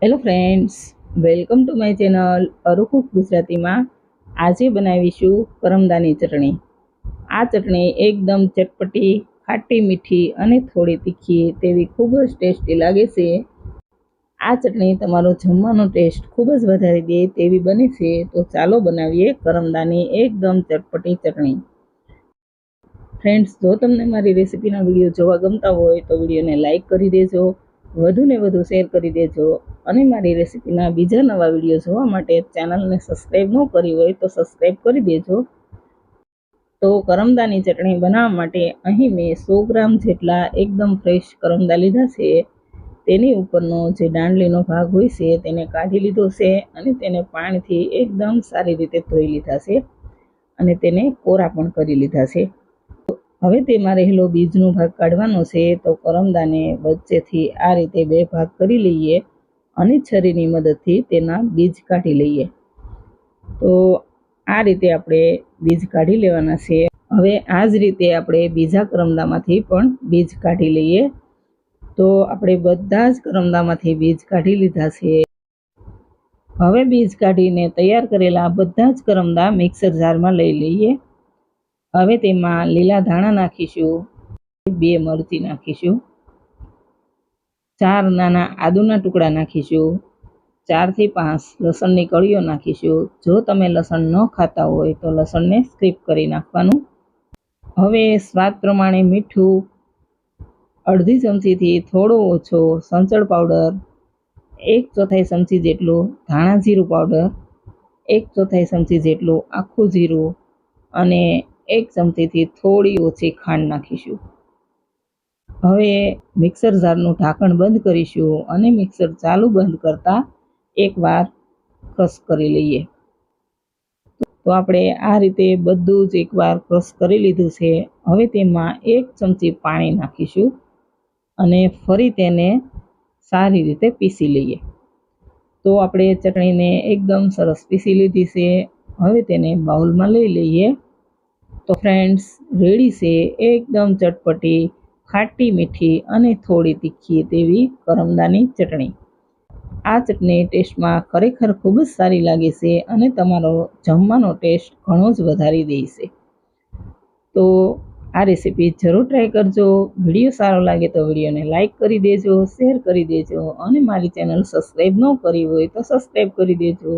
Hello friends welcome to my channel અરુકુક ગુજરાતીમાં આજે બનાવીશું કરમદાની ચટણી. આ ચટણી એકદમ ચટપટી, ખાટી, મીઠી અને થોડી તીખી તેવી ખૂબ જ ટેસ્ટી લાગે છે. આ ચટણી તમારો જમવાનો ટેસ્ટ ખૂબ જ વધારી દે તેવી બને છે, તો ચાલો બનાવીએ કરમદાની એકદમ ચટપટી ચટણી. ફ્રેન્ડ્સ જો તમને મારી રેસીપીના વીડિયો જોવા ગમતા હોય તો વિડીયોને લાઇક કરી દેજો. વધુને વધુ શેર કરી દેજો. અને મારી રેસીપીના બીજા નવા વીડિયો જોવા માટે ચેનલને સબસ્ક્રાઈબ ન કરી હોય તો સબસ્ક્રાઈબ કરી દેજો. તો કરમદાની ચટણી બનાવવા માટે અહીં મેં સો ગ્રામ જેટલા એકદમ ફ્રેશ કરમદા લીધા છે. તેની ઉપરનો જે દાંડલીનો ભાગ હોય છે તેને કાઢી લીધો છે અને તેને પાણીથી એકદમ સારી રીતે ધોઈ લીધા છે. અને તેને કોરા પણ કરી લીધા છે. હવે તેમાં રહેલો બીજનો ભાગ કાઢવાનો છે, તો કરમદાને વચ્ચેથી આ રીતે બે ભાગ કરી લઈએ અને છરીની મદદથી તેના બીજ કાઢી લઈએ. તો આ રીતે આપણે બીજ કાઢી લેવાના છે. હવે આ જ રીતે આપણે બીજા કરમદામાંથી પણ બીજ કાઢી લઈએ. તો આપણે બધા જ કરમદામાંથી બીજ કાઢી લીધા છે. હવે બીજ કાઢીને તૈયાર કરેલા બધા જ કરમદા મિક્સર જારમાં લઈ લઈએ. હવે તેમાં લીલા ધાણા નાખીશું, બે મરચી નાખીશું, ચાર નાના આદુના ટુકડા નાખીશું, ચારથી પાંચ લસણની કળીઓ નાખીશું. જો તમે લસણ ન ખાતા હોય તો લસણને સ્ક્રીપ કરી નાખવાનું. હવે સ્વાદ પ્રમાણે મીઠું, અડધી ચમચીથી થોડો ઓછો સંચળ પાવડર, એક ચોથાઈ ચમચી જેટલું ધાણા જીરું પાવડર, એક ચોથાઈ ચમચી જેટલું આખું જીરું અને એક ચમચીથી થોડી ઓછી ખાંડ નાખીશું. હવે મિક્સર જારનું ઢાંકણ બંધ કરીશું અને મિક્સર ચાલુ બંધ કરતાં એકવાર ક્રશ કરી લઈએ. તો આપણે આ રીતે બધું જ એકવાર ક્રશ કરી લીધું છે. હવે તેમાં એક ચમચી પાણી નાખીશું અને ફરી તેને સારી રીતે પીસી લઈએ. તો આપણે ચટણીને એકદમ સરસ પીસી લીધી છે. હવે તેને બાઉલમાં લઈ લઈએ. તો ફ્રેન્ડ્સ રેડી છે, એકદમ ચટપટી, ખાટી મીઠી અને થોડી તીખી તેવી કરમદાની ચટણી. આ ચટણી ટેસ્ટમાં ખરેખર ખૂબ જ સારી લાગે છે અને તમારો જમવાનો ટેસ્ટ ઘણો જ વધારી દેશે તો આ રેસીપી જરૂર ટ્રાય કરજો, વીડિયો સારો લાગે તો વિડીયોને લાઇક કરી દેજો શેર કરી દેજો અને મારી ચેનલ સબસ્ક્રાઈબ ન કરી હોય તો સબસ્ક્રાઈબ કરી દેજો.